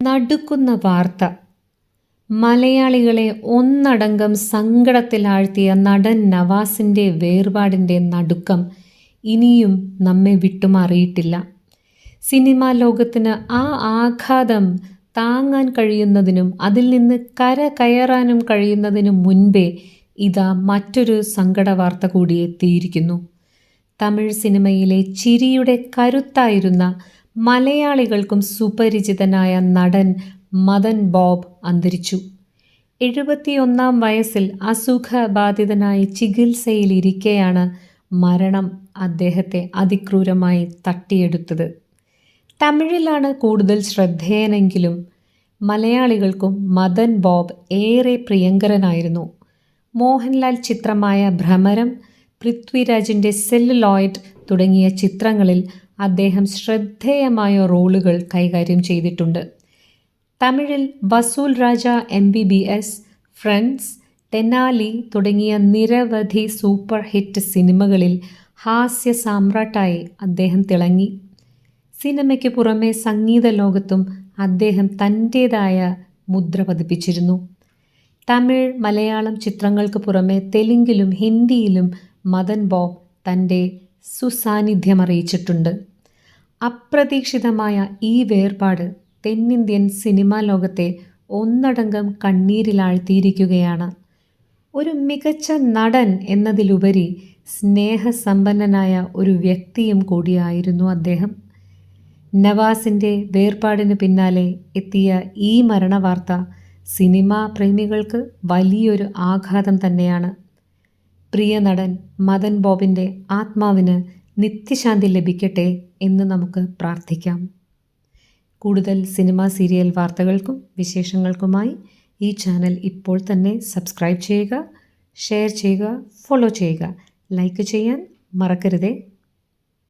നടുക്കുന്ന വാർത്ത. മലയാളികളെ ഒന്നടങ്കം സങ്കടത്തിലാഴ്ത്തിയ നടൻ നവാസിന്റെ വേർപാടിന്റെ നടുക്കം ഇനിയും നമ്മെ വിട്ടുമാറിയിട്ടില്ല സിനിമാ ലോകത്തിന് ആ ആഘാതം താങ്ങാൻ കഴിയുന്നതിനും അതിൽ നിന്ന് കര കയറാനും കഴിയുന്നതിനും മുൻപേ ഇതാ മറ്റൊരു സങ്കട വാർത്ത കൂടി എത്തിയിരിക്കുന്നു. തമിഴ് സിനിമയിലെ ചിരിയുടെ കരുത്തായിരുന്ന മലയാളികൾക്കും സുപരിചിതനായ നടൻ മദൻ ബോബ് അന്തരിച്ചു. എഴുപത്തിയൊന്നാം വയസ്സിൽ അസുഖബാധിതനായി ചികിത്സയിലിരിക്കെയാണ് മരണം അദ്ദേഹത്തെ അതിക്രൂരമായി തട്ടിയെടുത്തത്. തമിഴിലാണ് കൂടുതൽ ശ്രദ്ധേയനെങ്കിലും മലയാളികൾക്കും മദൻ ബോബ് ഏറെ പ്രിയങ്കരനായിരുന്നു. മോഹൻലാൽ ചിത്രമായ ഭ്രമരം പൃഥ്വിരാജിന്റെ സെല്ലുലോയിഡ് തുടങ്ങിയ ചിത്രങ്ങളിൽ അദ്ദേഹം ശ്രദ്ധേയമായ റോളുകൾ കൈകാര്യം ചെയ്തിട്ടുണ്ട്. തമിഴിൽ Vasool Raja M B B S Friends Tenali തുടങ്ങിയ നിരവധി സൂപ്പർ ഹിറ്റ് സിനിമകളിൽ ഹാസ്യ സാമ്രാട്ടായി അദ്ദേഹം തിളങ്ങി. സിനിമയ്ക്ക് പുറമെ സംഗീത ലോകത്തും അദ്ദേഹം തന്റേതായ മുദ്ര പതിപ്പിച്ചിരുന്നു. തമിഴ് മലയാളം ചിത്രങ്ങൾക്ക് പുറമെ തെലുങ്കിലും ഹിന്ദിയിലും മദൻ ബോബ് തന്റെ സുസാന്നിധ്യം അറിയിച്ചിട്ടുണ്ട് അപ്രതീക്ഷിതമായ ഈ വേർപാട് തെന്നിന്ത്യൻ സിനിമാ ലോകത്തെ ഒന്നടങ്കം കണ്ണീരിലാഴ്ത്തിയിരിക്കുകയാണ്. ഒരു മികച്ച നടൻ എന്നതിലുപരി സ്നേഹസമ്പന്നനായ ഒരു വ്യക്തിയും കൂടിയായിരുന്നു അദ്ദേഹം. നവാസിന്റെ വേർപാടിന് പിന്നാലെ എത്തിയ ഈ മരണവാർത്ത സിനിമാ പ്രേമികൾക്ക് വലിയൊരു ആഘാതം തന്നെയാണ്. പ്രിയ നടൻ മദൻ ബോബിന്റെ ആത്മാവിന് നിത്യശാന്തി ലഭിക്കട്ടെ എന്ന് നമുക്ക് പ്രാർത്ഥിക്കാം. കൂടുതൽ സിനിമ സീരിയൽ വാർത്തകൾക്കും വിശേഷങ്ങൾക്കുമായി ഈ ചാനൽ ഇപ്പോൾ തന്നെ സബ്സ്ക്രൈബ് ചെയ്യുക ഷെയർ ചെയ്യുക ഫോളോ ചെയ്യുക. ലൈക്ക് ചെയ്യാൻ മറക്കരുതേ.